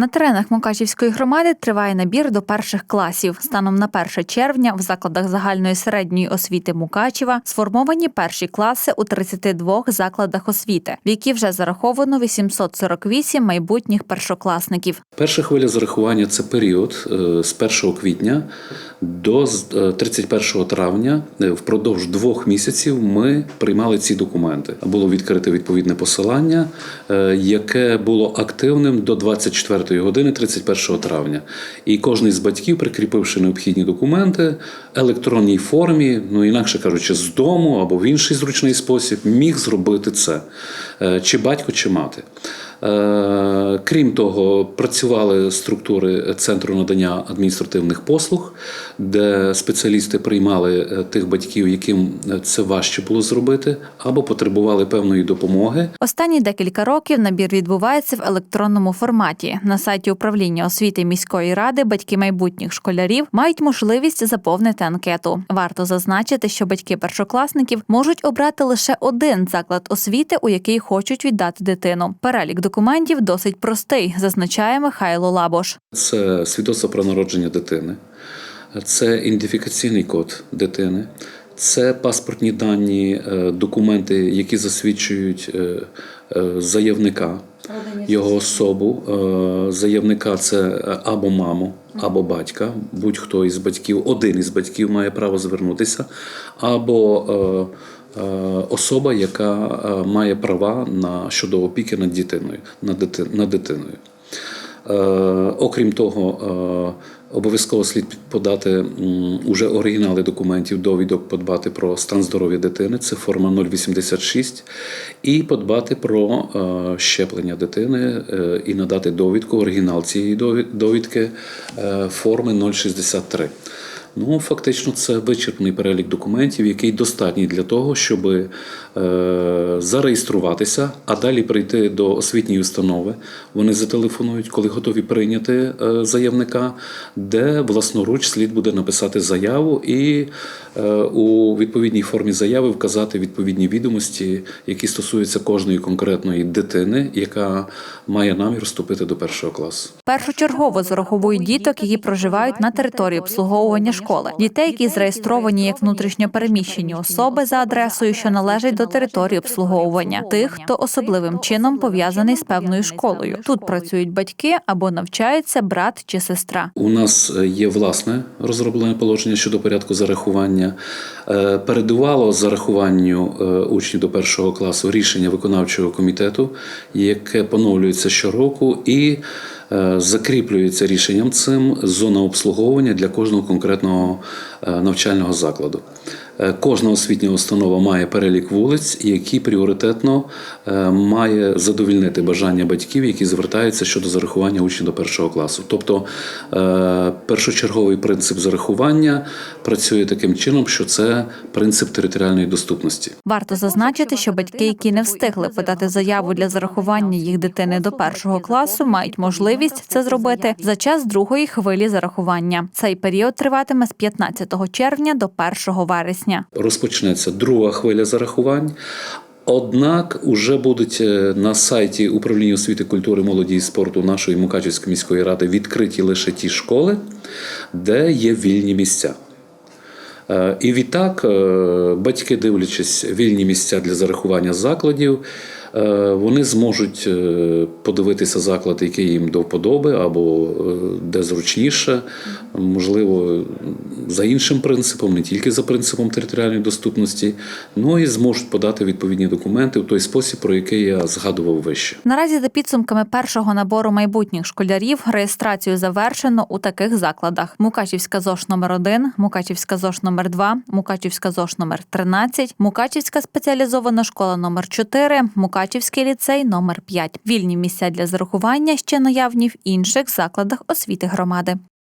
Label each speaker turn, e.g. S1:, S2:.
S1: На теренах Мукачівської громади триває набір до перших класів. Станом на 1 червня в закладах загальної середньої освіти Мукачева сформовані перші класи у 32 закладах освіти, в які вже зараховано 848 майбутніх першокласників.
S2: Перша хвиля зарахування це період е, з 1 квітня до з- е, 31 травня. Е, Впродовж двох місяців ми приймали ці документи. Було відкрите відповідне посилання, яке було активним до 24 години 31 травня. І кожен з батьків, прикріпивши необхідні документи в електронній формі, ну інакше кажучи, з дому або в інший зручний спосіб, міг зробити це Е, чи батько, чи мати. Е, Крім того, працювали структури центру надання адміністративних послуг, де спеціалісти приймали е, тих батьків, яким е, це важче було зробити, або потребували певної допомоги.
S1: Останні декілька років набір відбувається в електронному форматі. На сайті управління освіти міської ради батьки майбутніх школярів мають можливість заповнити анкету. Варто зазначити, що батьки першокласників можуть обрати лише один заклад освіти, у який хочуть віддати дитину. Перелік документів досить простий, зазначає Михайло Лабош.
S2: Це свідоцтво про народження дитини, це ідентифікаційний код дитини, це паспортні дані, е, документи, які засвідчують е, заявника, його особу. Е, Заявника це е, або маму, або батька, будь-хто із батьків, один із батьків має право звернутися, або е, е, особа, яка е, має права на щодо опіки над дитиною, над дитиною. Е, Окрім того, е, обов'язково слід подати уже оригінали документів, довідок, подбати про стан здоров'я дитини, це форма 086, і подбати про е, щеплення дитини і надати довідку, оригінал цієї довідки форми 063. Ну, фактично, це вичерпний перелік документів, який достатній для того, щоб е, зареєструватися, а далі прийти до освітньої установи. Вони зателефонують, коли готові прийняти е, заявника, де власноруч слід буде написати заяву і е, у відповідній формі заяви вказати відповідні відомості, які стосуються кожної конкретної дитини, яка має намір вступити до першого класу.
S1: Першочергово зараховують діток, які проживають на території обслуговування школи. Дітей, які зареєстровані як внутрішньопереміщені особи за адресою, що належать до території обслуговування, тих, хто особливим чином пов'язаний з певною школою. Тут працюють батьки або навчаються брат чи сестра.
S2: У нас е, є власне розроблене положення щодо порядку зарахування. Е, Передувало зарахуванню е, учнів до першого класу рішення виконавчого комітету, яке поновлюється щороку і закріплюється рішенням цим зона обслуговування для кожного конкретного е, навчального закладу. Е, Кожна освітня установа має перелік вулиць, які пріоритетно е, має задовільнити бажання батьків, які звертаються щодо зарахування учнів до першого класу. Тобто е, першочерговий принцип зарахування працює таким чином, що це принцип територіальної доступності.
S1: Варто зазначити, що батьки, які не встигли подати заяву для зарахування їх дитини до першого класу, мають можливість це зробити за час другої хвилі зарахування. Цей період триватиме з 15 червня до 1 вересня.
S2: Розпочнеться друга хвиля зарахувань. Однак уже будуть е, на сайті управління освіти, культури, молоді і спорту нашої Мукачівської міської ради відкриті лише ті школи, де є вільні місця. Е, І відтак е, батьки, дивлячись вільні місця для зарахування закладів, вони зможуть подивитися заклад, який їм до вподоби, або де зручніше, можливо, за іншим принципом, не тільки за принципом територіальної доступності, ну і зможуть подати відповідні документи в той спосіб, про який я згадував вище.
S1: Наразі за підсумками першого набору майбутніх школярів реєстрацію завершено у таких закладах: Мукачівська ЗОШ номер 1 Мукачівська ЗОШ номер 2 Мукачівська ЗОШ номер 13 Мукачівська спеціалізована школа номер 4 Мукачівський ліцей номер 5 Вільні місця для зарахування ще наявні в інших закладах освіти громади.